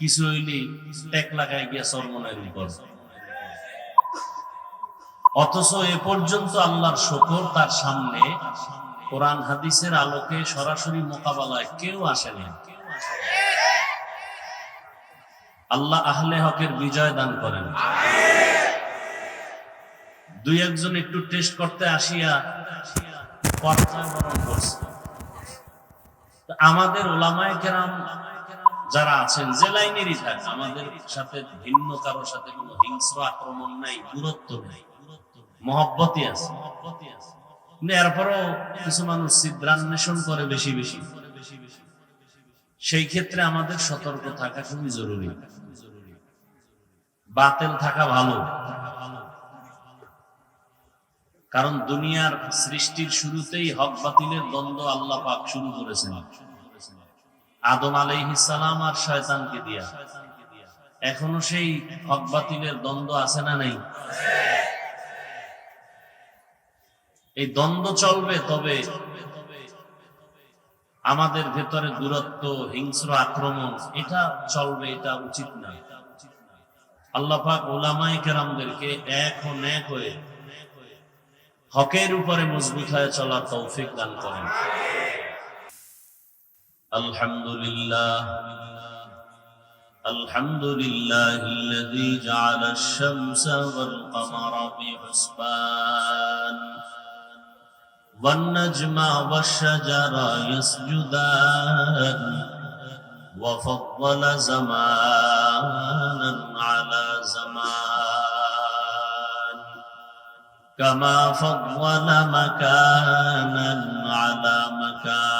কিছু হইলে টেক লাগাই গিয়া সরমনের উপর অথচ এ পর্যন্ত আল্লাহর শকর তার সামনে, কোরআন হাদিসের আলোকে সরাসরি মোকাবেলায় কেউ আসেনি আল্লাহ আহলে হকের বিজয় দান করেন। দুই একজন একটু টেস্ট করতে আসিয়া আমাদের ওলামায় কেরাম যারা আছেন, যে লাইনেরই আমাদের সাথে ভিন্ন কারোর সাথে কোনো হিংস্র আক্রমণ নাই, দূরত্ব নেই, মহব্বতই আছে। এরপরও কিছু মানুষ ছিদ্রান্বেষণ করে বেশি বেশি। সেই ক্ষেত্রে আমাদের সতর্ক থাকা খুবই জরুরি। বাতেল থাকা ভালো। কারণ দুনিয়ার সৃষ্টির শুরুতেই হক বাতিলের দ্বন্দ্ব আল্লাহ পাক শুরু করেছেন। আদম আলাইহিসালাম আর শয়তানকে দিয়া। এখনও সেই হক বাতিলের দ্বন্দ্ব আছে না নাই? এই দ্বন্দ্ব চলবে, তবে আমাদের ভেতরে দূরত্ব, হিংস্র আক্রমণ, এটা চলবে, এটা উচিত না। আল্লাহ পাক ওলামাই কেরামদেরকে এক ও ন্যাক হয়ে হকের উপরে মজবুত হয়ে চলার তৌফিক দান করেন। الحمد لله الحمد لله الذي جعل الشمس والقمر في حسبان والنجم والشجر يسجدان. وفضل زمانا على زمان. كما فضل مكانا على مكان.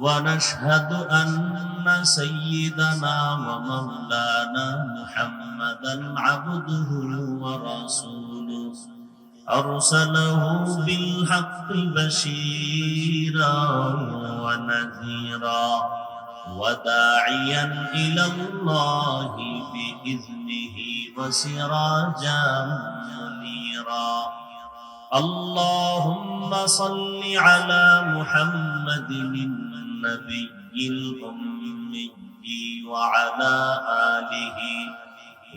ونشهد أن سيدنا ومولانا محمدا عبده ورسوله. أرسله بالحق بشيرا ونذيرا وداعيا إلى الله بإذنه وسراجا منيرا. اللهم صل على محمد النبي الأمي وعلى آله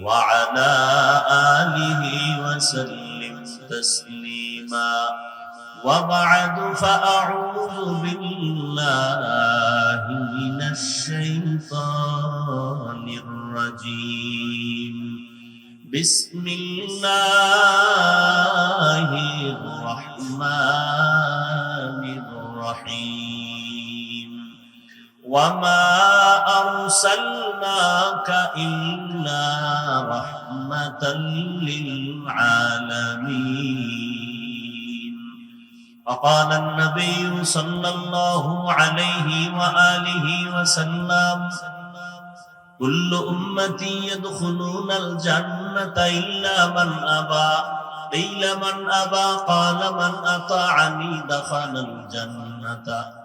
وعلى آله وسلم تسليما. وبعد فأعوذ بالله من الشيطان الرجيم. بسم الله وما أرسلناك إلا رحمة للعالمين. وقال النبي صلى الله عليه وآله وسلم كل أمتي يدخلون الجنة إلا من أبى. قيل من أبى؟ قال من أطاعني دخل الجنة.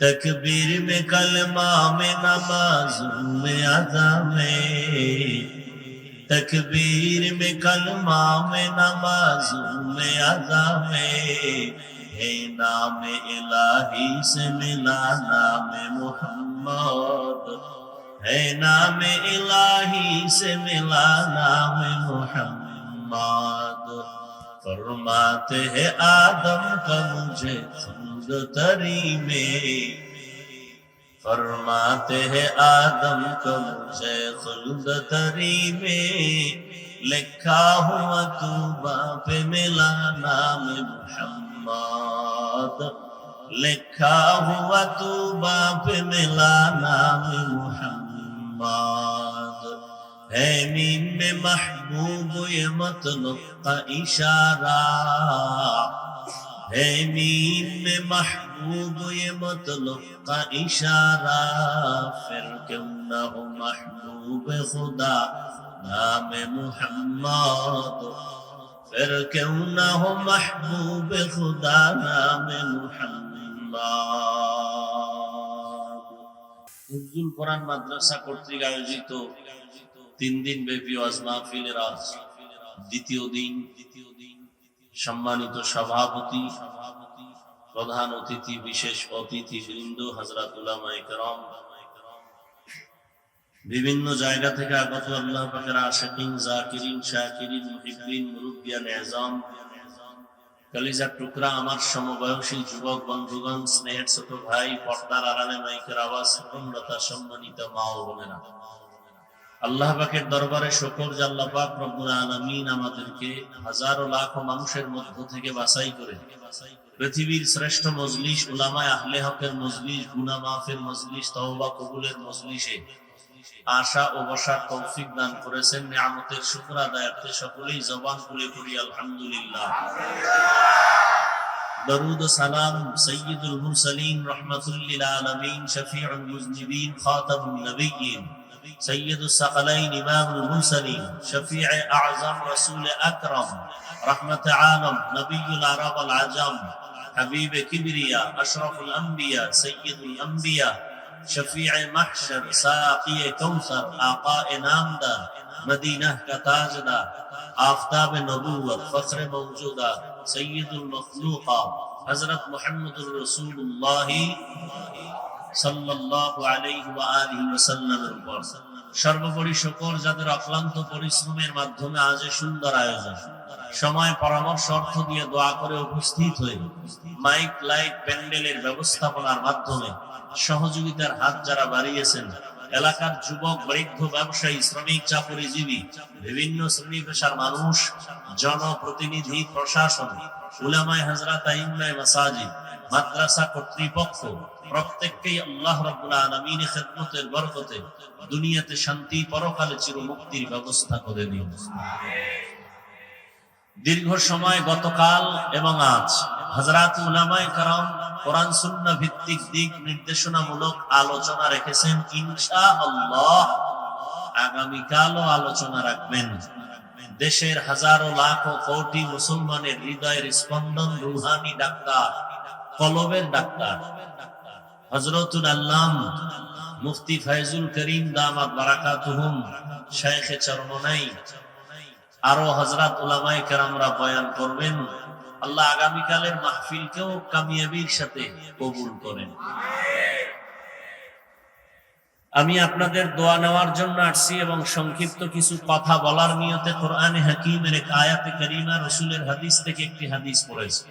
تکبیر میں کلمہ میں نماز میں ادا میں تکبیر میں کلمہ میں نماز میں ادا میں ہے نام الہی سے ملا نام محمد ہے نام الہی سے ملا نام محمد فرماتے ہیں آدم کا مجھے खुद तरी में फरमाते हैं आदम को मुझे खुल्द तरी में लिखा हुआ तू पे मिला नाम मोहम्मद लिखा हुआ तू पे मिला नाम मोहम्मद है मीम में महबूब ये मतलब का इशारा মাদ্রাসা কর্তৃক আয়োজিত তিন দিন ব্যাপী ওয়াজ ফিলের আজ দ্বিতীয় দিন দ্বিতীয় দিন। সম্মানিত সভাপতি, প্রধান অতিথি, বিশেষ অতিথি বৃন্দ হজরত বিভিন্ন জায়গা থেকে আগত আল্লাহ টুকরা আমার সমবয়সী যুবক, বন্ধুগণ, স্নেহের ছোট ভাই, পর্দার আড়ালে মাইকের আওয়াজ সম্মানিত মা ও বোনেরা। আল্লাহ পাকের দরবারে শকর যে আল্লাহ পাক রব্বুল আলমিন আমাদেরকে হাজারো লাখ মানুষের মধ্য থেকে বাছাই করে পৃথিবীর শ্রেষ্ঠ মজলিস উলামায় আহলে হকের মজলিস গুনা মাহফের মজলিস, তওবা কবুলের মজলিসে আশা ও বসার তৌফিক দান করেছেন। নিয়ামতের শুকর আদায়ার্থে সকলেই জবান খুলে করি আলহামদুলিল্লাহ। দরুদ সালাম সৈয়দুল মুরসালিন রহমাতুল্লিল আলমিন, শফিউল মুজনিবিন, খাতামুন নবিয়্যিন। سید الثقلین إمام المرسلین شفیع أعظم رسول اکرم رحمت عالم نبی العرب العجم حبیب کبریا أشرف الانبیاء سید الانبیاء شفیع محشر ساقی کوثر آقا نامدار مدینہ کا تاجدار آفتاب نبوت فخر موجودہ سید المخلوقات حضرت محمد رسول اللہ۔ সর্বোপরি শুকর যাদের অক্লান্ত পরিশ্রমের মাধ্যমে আজ সুন্দর আয়োজন। সময় পরামর্শ অর্থ দিয়ে দোয়া করে উপস্থিত হয়ে মাইক, লাইট, প্যান্ডেলের ব্যবস্থাপনার মাধ্যমে সহযোগিতার হাত যারা বাড়িয়েছেন, এলাকার যুবক, বৃদ্ধ, ব্যবসায়ী, শ্রমিক, চাকরিজীবী, বিভিন্ন শ্রেণি পেশার মানুষ, জনপ্রতিনিধি, প্রশাসন, উলামায়ে হাজরাত আইম্মায়ে মাসাজিদ, মাদ্রাসা কর্তৃপক্ষ প্রত্যেককেই আল্লাহ রাব্বুল আলামিনের খেদমতের বরকতে দুনিয়াতে শান্তি, পরকালে ব্যবস্থা করে দিন। দীর্ঘ সময় গতকাল এবং আজ হযরত কোরআন ভিত্তিক দিক নির্দেশনামূলক আলোচনা রেখেছেন। ইনশাআল্লাহ আগামীকালও আলোচনা রাখবেন। দেশের হাজারো লাখ কোটি মুসলমানের হৃদয়ের স্পন্দন রুহানি ডাক্তার, কলবের ডাক্তার হজরতুল আল্লাম মুফতি করিম আরও হজরত বয়ান করবেন, আল্লাহ আগামীকালের মাহফিলকেও কামিয়াবির সাথে কবুল করেন। আমি আপনাদের দোয়া নেওয়ার জন্য আসছি এবং সংক্ষিপ্ত কিছু কথা বলার নিয়তে কোরআনে হাকিমের এক আয়াতে করিমা রসুলের হাদিস থেকে একটি হাদিস পড়েছি।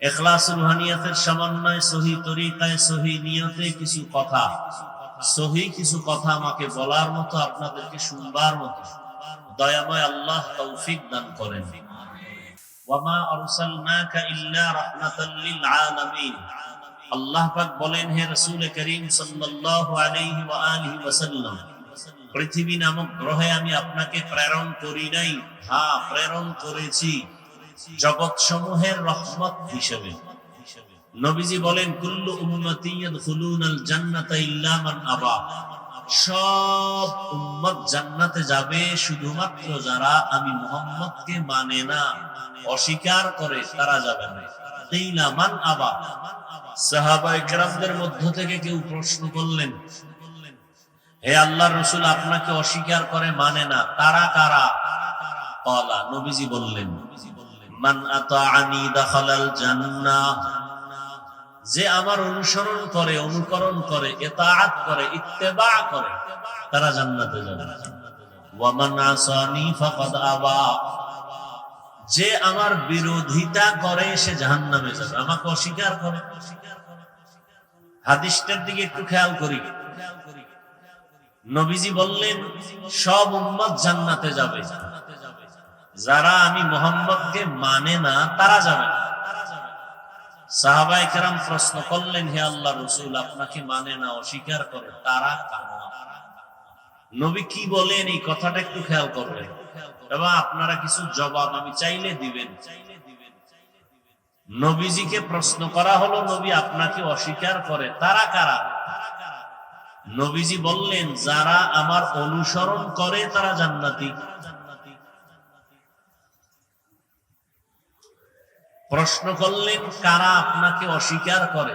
এখলাস রুহানিয়াতের সহি তরিকায়, সহি নিয়তে কিছু কথা। সহি কিছু কথা আমাকে বলার মতো, আপনাদেরকে শুনবার মতো। দয়াময় আল্লাহ তৌফিক দান করেন। বলেন, হে পৃথিবী নামক গ্রহে আমি আপনাকে প্রেরণ করি নাই। হ্যাঁ প্রেরণ করেছি। জগৎ সমূহের রহমত হিসেবে। নবীজি বলেন, কুল্লু উম্মতি জান্নাতা ইল্লা মান আবা। সব উম্মত জান্নাতে যাবে শুধুমাত্র যারা আমি মুহাম্মদকে মানে না, অস্বীকার করে তারা যাবে না। কিলা মান আবা। সাহাবা ইকরামদের মধ্য থেকে কেউ প্রশ্ন করলেন, হে আল্লাহ রসুল, আপনাকে অস্বীকার করে মানে না, তারা কারা? কলা নবীজি বললেন মান আতাআনি দাখালাল জান্নাহ। যে আমার অনুসরণ করে, অনুকরণ করে, ইতাআত করে, ইত্তেবা করে, তারা জান্নাতে যাবে। ওয়া মান আসানি ফাকাদ আবা। যে আমার বিরোধিতা করে, সে জাহান্নামে যাবে। আমাকে অস্বীকার করে। হাদিসটার দিকে একটু খেয়াল করি। নবীজি বললেন, সব উম্মত জান্নাতে যাবে। যারা আমি মোহাম্মদকে মানে না, তারা যাবে না। প্রশ্ন করলেন, হে আল্লাহ রসুল, আপনাকে মানে না, অস্বীকার করে তারা নবী কি বলেন? এই কথাটা একটু খেয়াল করবেন। এবং আপনারা কিছু জবাব আমি চাইলে দিবেন। নবীজিকে প্রশ্ন করা হলো, নবী আপনাকে অস্বীকার করে। তারা কারা? নবীজি বললেন, যারা আমার অনুসরণ করে, তারা জান্নাতি। প্রশ্ন করলেন, কারা আপনাকে অস্বীকার করে?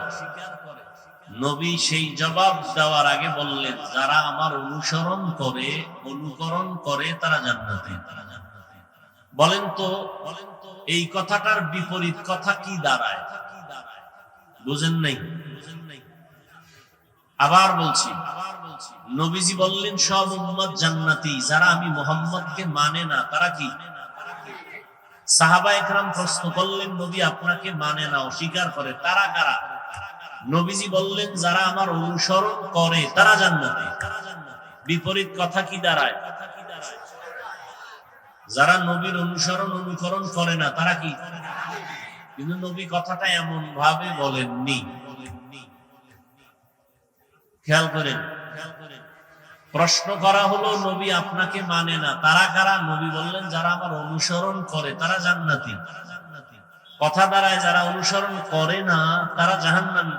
নবী সেই জবাব দেওয়ার আগে বললেন, যারা আমার অনুসরণ করে, অনুকরণ করে, তারা জান্নাতি। বলেন তো, এই কথাটার বিপরীত কথা কি দাঁড়ায়? বুঝেন নাই? বুঝেন নাই আবার বলছি, নবীজি বললেন, সব উম্মত জান্নাতি, যারা আমি মোহাম্মদকে মানে না, তারা কি? সাহাবা একরাম প্রশ্ন করলেন, নবী আপনাকে মানে না, অস্বীকার করে? তারা কারা? নবীজি বললেন, যারা আমার অনুসরণ করে, তারা জান্নাতি। বিপরীত কথা কি দাঁড়ায়? যারা নবীর অনুসরণ, অনুকরণ করে না, তারা কি? কিন্তু নবী কথাটা এমন ভাবে বলেননি। খেয়াল করেন প্রশ্ন করা হলো, নবী আপনাকে মানে না? তারা কারা? নবী বললেন, যারা আমার অনুসরণ করে, তারা জান্নাতি। কথা দ্বারায় যারা অনুসরণ করে না, তারা জাহান্নামী।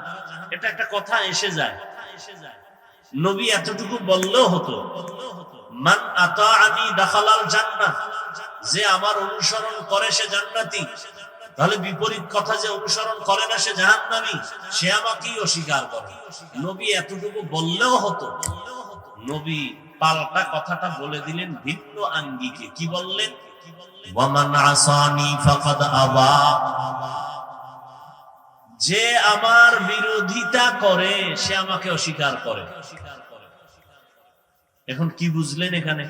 এটা একটা কথা এসে যায়। নবী এতটুকু বললেও হতো, মান আতাআনি দাখালাল জান্নাহ যে আমার অনুসরণ করে, সে জান্নাতি। তাহলে বিপরীত কথা যে অনুসরণ করে না, সে জাহান্নামী। সে আমাকেই অস্বীকার করে। নবী এতটুকু বললেও হতো নবী পাল্টা কথাটা বলে দিলেন, ভিন্ন আঙ্গিকে। কি বললেন? যে আমার বিরোধিতা করে, সে আমাকে অস্বীকার করে। এখন কি বুঝলেন এখানে?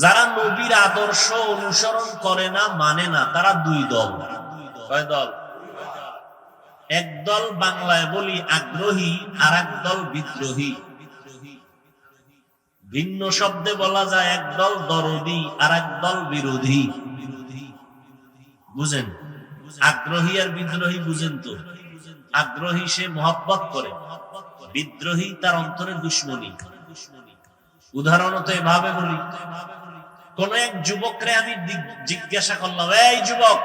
যারা নবীর আদর্শ অনুসরণ করে না মানে না, তারা দুই দল। কয় দল? এক দল বাংলায় বলি আগ্রহী আর এক দল বিদ্রোহী। ভিন্ন শব্দে বলা যায় এক দল দরদি আর এক দল বিরোধী। বুঝেন? আগ্রহী আর বিদ্রোহী বুঝেন তো? আগ্রহী সে মহব্বত করে, বিদ্রোহী তার অন্তরে দুশ্মনী। উদাহরণত এভাবে বলি, কোন এক যুবকরে আমি জিজ্ঞাসা করলাম, এই যুবক,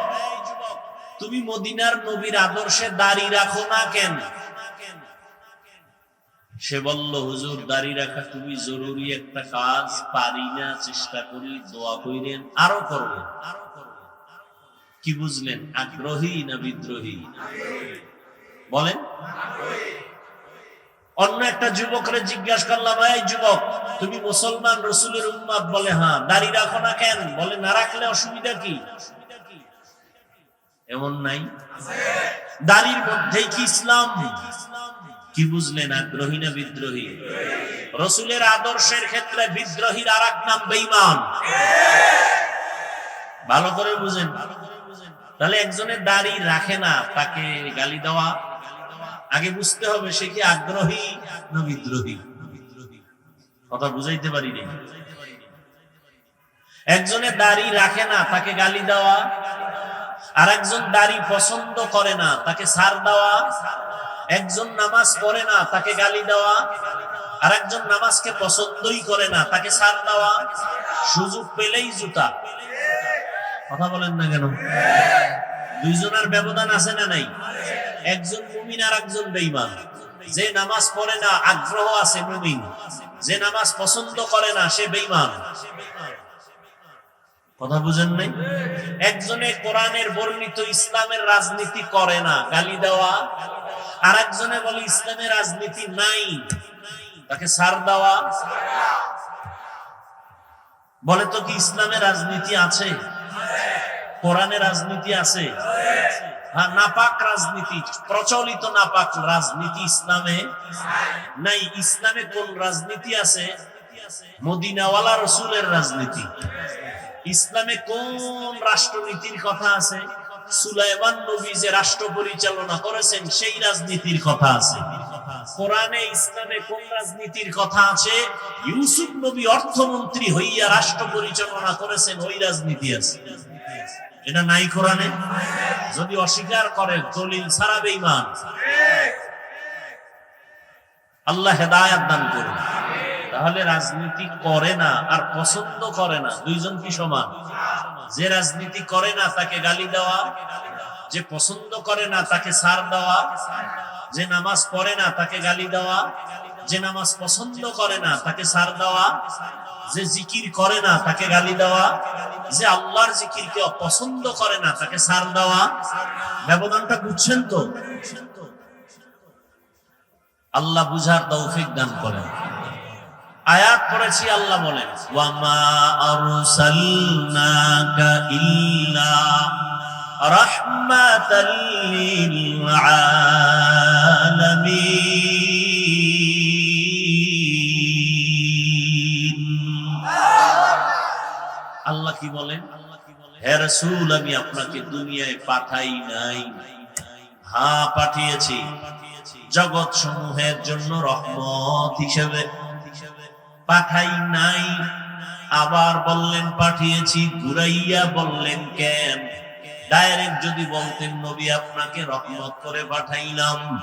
তুমি মদিনার নবীর আদর্শে দাড়ি রাখো না কেন? সে বলল, হুজুর, দাড়ি রাখা খুবই জরুরি একটা কাজ, পারি না, চেষ্টা করি, দোয়া কইরেন, আরও করবেন। কি বুঝলেন? আগ্রহী না বিদ্রোহী? বলেন। অন্য একটা যুবকরে জিজ্ঞাসা করলাম, এই যুবক, তুমি মুসলমান রসুলের উম্মাদ বলে হ্যাঁ। দাড়ি রাখো না কেন? বলে, না রাখলে অসুবিধা কি? এমন নাই? দাড়ির মধ্যেই কি ইসলাম? কি বুঝলেন আগ্রহী না বিদ্রোহী? রসুলের আদর্শের ক্ষেত্রে বিদ্রোহীর আর এক নাম বেইমান ভালো করে বুঝেন। তাহলে একজনের দাড়ি রাখে না, তাকে গালি দেওয়া, আগে বুঝতে হবে সে কি আগ্রহী না বিদ্রোহী। কথা বুঝাইতে পারি নি একজনের দাড়ি রাখে না, তাকে গালি দেওয়া আর একজন দাড়ি পছন্দ করে না, তাকে সার দেওয়া একজন নামাজ পড়ে না, তাকে গালি দেওয়া আর একজন নামাজকে পছন্দই করে না, তাকে সার দেওয়া, সুযোগ পেলেই জুতা। কথা বলেন না কেন? দুইজনের ব্যবধান আছে না নাই? একজন মুমিন আর একজন বেইমান যে নামাজ পড়ে না, আগ্রহ আছে মুমিন। যে নামাজ পছন্দ করে না, সে বেইমান কথা বুঝেন নাই? একজনে কোরআনের বর্ণিত ইসলামের রাজনীতি করে না, গালি দেওয়া আর একজনে বলে ইসলামের রাজনীতি নাই। তাকে সার দেওয়া। বলে, তো কি ইসলামে রাজনীতি আছে? কোরআনে রাজনীতি আছে? হ্যাঁ নাপাক রাজনীতি, প্রচলিত নাপাক রাজনীতি ইসলামে নাই। ইসলামে কোন রাজনীতি আছে? মদিনাওয়ালা রসুলের রাজনীতি। ইসলামে কোন রাষ্ট্রনীতির কথা আছে? সুলাইমান নবী যে রাষ্ট্র পরিচালনা করেছেন, সেই রাজনীতির কথা আছে। কোরআনে, ইসলামে কোন রাজনীতির কথা আছে? ইউসুফ নবী অর্থমন্ত্রী হইয়া রাষ্ট্র পরিচালনা করেছেন, ওই রাজনীতি আছে। এটা নাই কোরআনে? যদি অস্বীকার করে দলিল ছাড়া বেঈমান। আল্লাহ হেদায়াত দান করুন। তাহলে রাজনীতি করে না আর পছন্দ করে না। দুইজন কি সমান? যে রাজনীতি করে না তাকে গালি দেওয়া, যে পছন্দ করে না তাকে সার দেওয়া, যে নামাজ পড়ে না তাকে গালি দেওয়া, যে নামাজ পছন্দ করে না তাকে সার দেওয়া, যে জিকির করে না তাকে গালি দেওয়া, যে আল্লাহর জিকির জিকিরকে অপছন্দ করে না তাকে সার দেওয়া। ব্যবধানটা বুঝছেন তো? আল্লাহ বুঝার তৌফিক দান করেন। আয়াত পড়েছি, আল্লাহ বলেন, ওয়ামা আরসালনাকা ইল্লা রাহমাতাল লিল আলামিন। আল্লাহ কি বলেন? হে রাসূল, আমি আপনাকে দুনিয়ায় পাঠাই নাই। হ্যাঁ পাঠিয়েছি। জগৎ সমূহের জন্য রহমত হিসেবে। পাঠাই নাই। আবার বললেন, পাঠিয়েছি। ঘুরাইয়া বললেন, কেন? ডাইরেক্ট যদি বলতেন, নবী, আপনাকে রহমত করে পাঠাইলাম।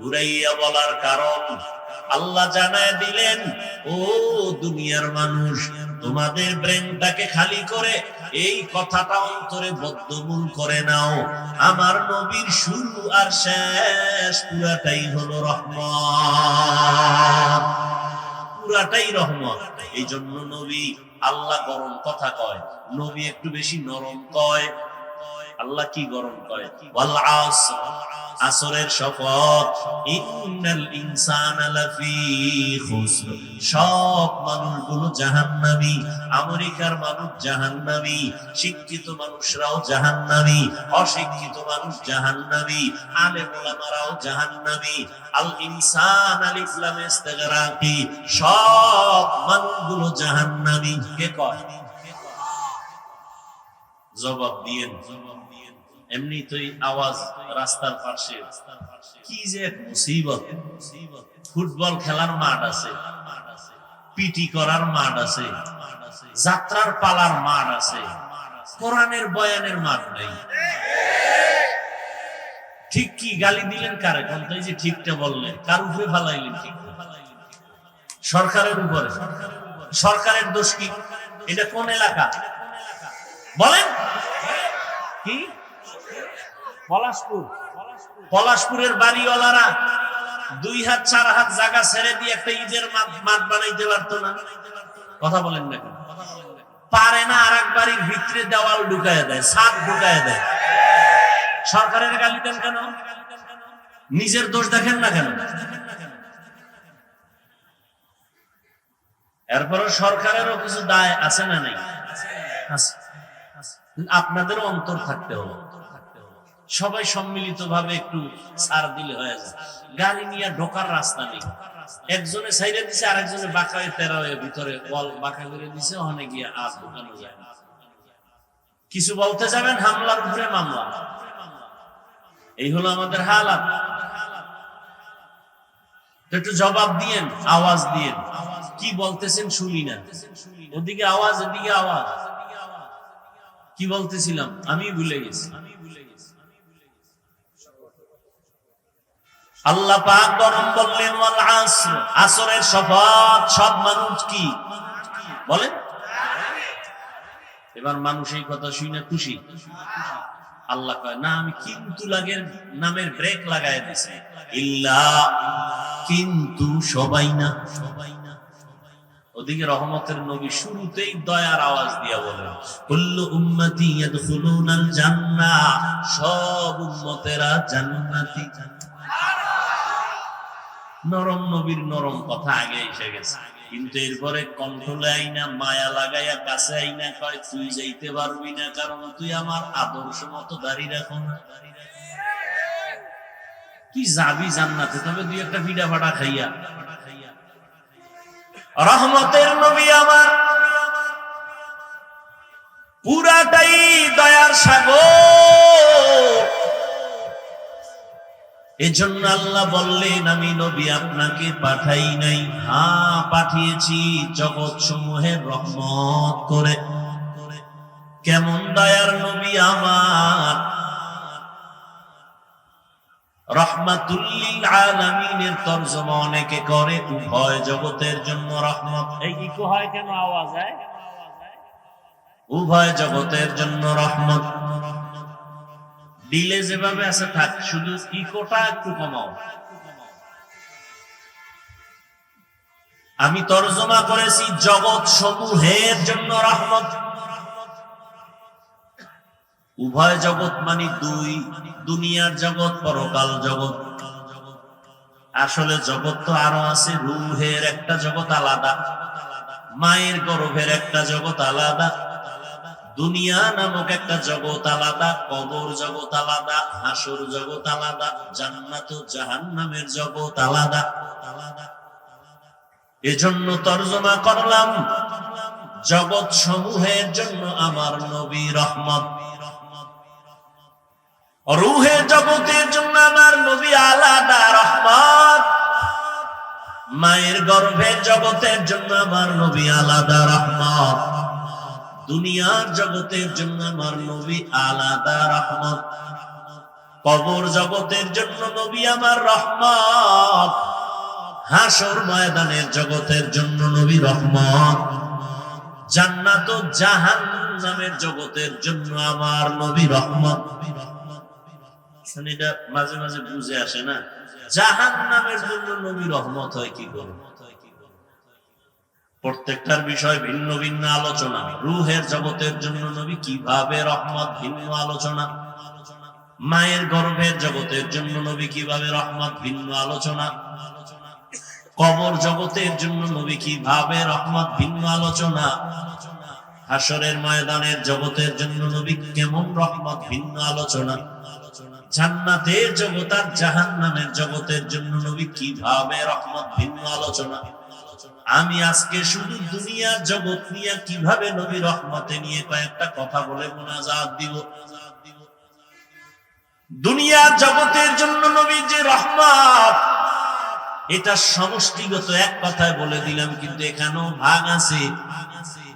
ঘুরাইয়া বলার কারণ আল্লাহ জানায় দিলেন, ও দুনিয়ার মানুষ, তোমাদের ব্রেনটাকে খালি করে এই কথাটা অন্তরে বদ্ধমূল করে নাও। আমার নবীর শুরু আর শেষ পুরাটাই হলো রহমত। পুরাটাই রহমত। এই জন্য নবী আল্লাহ গরম কথা কয় নবী একটু বেশি নরম কয় আল্লাহ কি গরম আসর। আসরের শপথ। আমেরিকার মানুষ শিক্ষিত মানুষরাও অশিক্ষিত মানুষ আল ইনসান আলিফ লাম ইস্তিগরাকি। সব মানুষগুলো জাহান্নামী। কে কয়? জবাব দিয়েন। আওয়াজ রাস্তার পাশে। কি যে এক মুসিবত। ফুটবল খেলার মাঠ আছে। পিটি করার মাঠ আছে। যাত্রার পালার মাঠ আছে। কোরআনের বয়ানের মাঠ নেই। ঠিক কি গালি দিলেন কারে? কোন যে ঠিকটা বললেন। কার উপরে ফালাইলেন ঠিক? সরকারের উপরে। সরকারের দোষ কি? এটা কোন এলাকা? বলেন। কি? পলাশপুর। পলাশপুরের বাড়িওয়ালারা দুই হাত, চার হাত জায়গা ছেড়ে দিয়ে একটা ঈদের মাঠ- বানাইতে পারতো না। কথা বলেন না পারে না আর এক বাড়ির ভিতরে দেওয়াল ঢুকায় দেয়, ছাদ ঢুকায় দেয়। সরকারের গালি দেন কেন? নিজের দোষ দেখেন না কেন? এরপরে সরকারেরও কিছু দায় আছে না নাই? আছে। আপনাদেরও অন্তর থাকতে হবে। সবাই সম্মিলিত ভাবে একটু ছাড় দিলে হয়ে যায়। গাড়ি নিয়ে ঢোকার রাস্তা নেই। একজনে সাইডে দিছে, আরেকজনে বাঁকা হয়ে তেরা হয়ে ভিতরে বল বাঁকা করে দিছে, ওখানে গিয়ে আর ঢোকানো যায় না। কিছু বলতে যাবেন? হামলার উপরে মামলা। এই হলো আমাদের হালাত। একটু জবাব দিয়েন, আওয়াজ দিয়েন। কি বলতেছেন শুনি না। ওদিকে আওয়াজ, এদিকে আওয়াজ। কি বলতেছিলাম? আমি ভুলে গেছি। আল্লাহ পাক গরম বললেন, ওয়াল আসর। আসরের শপথ, সব মানুষ কি? বলেন। এবার মানুষ এই কথা শুনে খুশি। আল্লাহ কয়, না, আমি কিন্তু লাগের নামের ব্রেক লাগাই দিছি। ইল্লা, কিন্তু সবাই না সবাই না। ওদিকে রহমতের নবী শুরুতেই দয়ার আওয়াজ দিয়া বলেন, কুল্লু উম্মতি ইয়াদখুলুনাল জান্নাহ। সব উম্মতেরা জান্নাতি। নরম নবীর নরম কথা আগে এসে গেছে। কিন্তু এরপরে কন্ট্রোলে আইনা, মায়া লাগাইয়া কাছে আইনা কয়, তুই যাইতে পারবি না, কারণ তুই আমার আদর্শ মতো দাঁড়িয়ে রাখো না। তুই যাবি জান্নাতে, তবে দুই একটা পিঠা ফাটা খাইয়া। রহমতের নবী আমার, পুরাটাই দয়ার সাগর। এজন্য আল্লাহ বললেন আমি নবী আপনাকে পাঠাই নাই। হ্যাঁ পাঠিয়েছি জগৎ সমূহের রহমত করে। কেমন দয়ার নবী আমার। রহমাতুল্লিল আলামিনের তর্জমা অনেকে করে উভয় জগতের জন্য রহমত। এই ইকো হয় কেন আওয়াজ হয় উভয় জগতের জন্য রহমত। ডিলে যেভাবে আছে থাক, শুধু ইকোটা একটু কমাও। আমি তর্জমা করেছি জগৎ সমূহের জন্য রহমত। উভয় জগৎ মানে দুই, দুনিয়ার জগৎ, পরকাল জগৎ। আসলে জগৎ তো আরও আছে, রুহের একটা জগৎ আলাদা, মায়ের গর্ভের একটা জগৎ আলাদা দুনিয়া নামক একটা জগৎ আলাদা, কবর জগৎ আলাদা, হাসর জগৎ আলাদা, জান্নাত জাহান নামের জগৎ আলাদা। আলাদা এজন্য তর্জমা করলাম, জগৎ সমূহের জন্য আমার নবী রহমত। রুহের জগতের জন্য আমার নবী আলাদা রহমত। মায়ের গর্ভের জগতের জন্য আমার নবী আলাদা রহমত। দুনিয়ার জগতের জন্য আমার নবী আলাদা রহমত। কবর জগতের জন্য নবী আমার রহমত। হাসর ময়দানের জগতের জন্য নবী রহমত। জান্নাত জাহান নামের জগতের জন্য আমার নবী রহমত। এটা মাঝে মাঝে বুঝে আসে না? জাহান নামের জন্য নবী রহমত হয় কি করে? প্রত্যেকটার বিষয় ভিন্ন ভিন্ন আলোচনা। রুহের জগতের জন্য নবী কীভাবে রহমত, ভিন্ন আলোচনা? মায়ের গর্ভের জগতের জন্য নবী কীভাবে রহমত, ভিন্ন আলোচনা? কবর জগতের জন্য নবী কীভাবে রহমত, ভিন্ন আলোচনা? হাসরের ময়দানের জগতের জন্য নবী কেমন রহমত, ভিন্ন আলোচনা? জান্নাতের জগৎ আর জাহান নামের জগতের জন্য নবী কীভাবে রহমত, ভিন্ন আলোচনা? আমি আজকে শুধু দুনিয়ার জগৎ নিয়ে কীভাবে নবী রহমতে নিয়ে কয়েকটা কথা বলে মোনাজাত দিব? দুনিয়ার জগতের জন্য নবী যে রহমত, এটা সমষ্টিগত এক কথায় বলে দিলাম, কিন্তু এখানেও ভাগ আছে।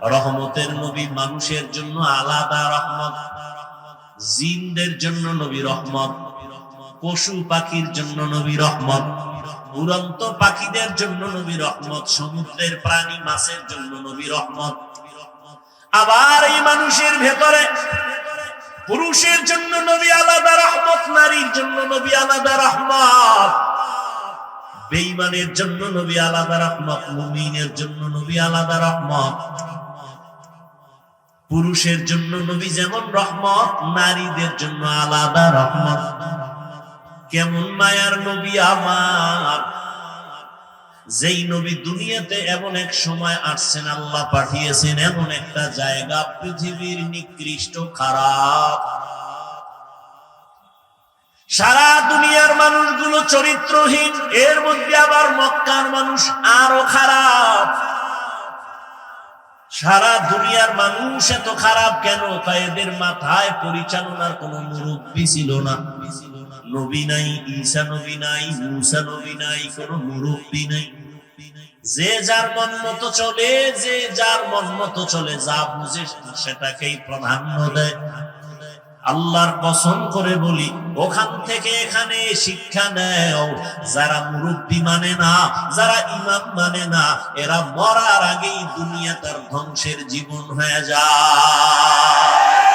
রহমতের নবী মানুষের জন্য আলাদা রহমত, জিনদের জন্য নবী রহমত, পশু পাখির জন্য নবী রহমত। উড়ন্ত পাখিদের জন্য নবী রহমত, সমুদ্রের প্রাণী মাছের জন্য নবী রহমত। আবার এই মানুষের ভেতরে পুরুষের জন্য নবী আলাদা রহমত, নারীর জন্য নবী আলাদা রহমত। বেঈমানের জন্য নবী আলাদা রহমত, মুমিনের জন্য নবী আলাদা রহমত। পুরুষের জন্য নবী যেমন রহমত, নারীদের জন্য আলাদা রহমত। কেমন মায়ার নবী আমার? যেই নবী দুনিয়াতে এমন এক সময় আসছেন, আল্লাহ পাঠিয়েছেন এমন একটা জায়গা, পৃথিবীর নিকৃষ্ট খারাপ। সারা দুনিয়ার মানুষগুলো চরিত্রহীন, এর মধ্যে আবার মক্কার মানুষ আরও খারাপ। সারা দুনিয়ার মানুষ এত খারাপ কেন? তাই এদের মাথায় পরিচালনার কোন মুরব্বী ছিল না। নবী নাই নবী নাই নবী নাই, কোন মুরব্বী নাই। যে যার মন মতো চলে, যে যার মন মতো চলে, যা বুঝে সেটাকেই প্রাধান্য দেয়। আল্লাহর কসম করে বলি, ওখান থেকে এখানে শিক্ষা নেয় যারা মুরব্বী মানে না, যারা ইমাম মানে না, এরা মরার আগেই দুনিয়া তার ধ্বংসের জীবন হয়ে যায়।